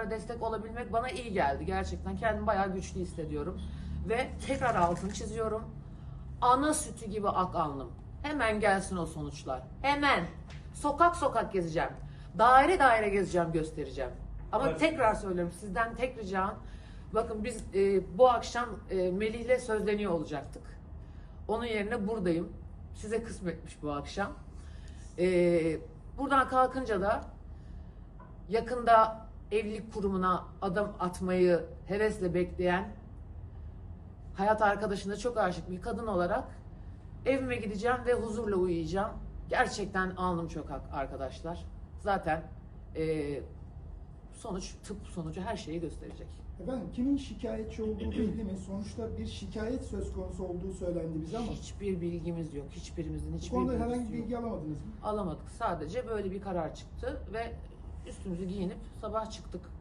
çocuklara destek olabilmek bana iyi geldi. Gerçekten kendimi bayağı güçlü hissediyorum. Ve tekrar altını çiziyorum. Ana sütü gibi ak alnım. Hemen gelsin o sonuçlar. Hemen. Sokak sokak gezeceğim. Daire daire gezeceğim, göstereceğim. Ama Evet. tekrar söylüyorum sizden tek ricam. Bakın biz e, bu akşam e, Melih'le sözleniyor olacaktık. Onun yerine buradayım. Size kısmetmiş bu akşam. E, buradan kalkınca da yakında evlilik kurumuna adım atmayı hevesle bekleyen hayat arkadaşına çok aşık bir kadın olarak evime gideceğim ve huzurla uyuyacağım. Gerçekten alnım çok arkadaşlar. Zaten e, sonuç, tıp sonucu her şeyi gösterecek. Efendim kimin şikayetçi olduğu belli mi? Sonuçta bir şikayet söz konusu olduğu söylendi bize ama Hiçbir bilgimiz yok. Hiçbirimizin bu hiçbir konuda bilgisi herhangi yok. bilgi alamadınız mı? Alamadık. Sadece böyle bir karar çıktı ve üstümüzü giyinip sabah çıktık.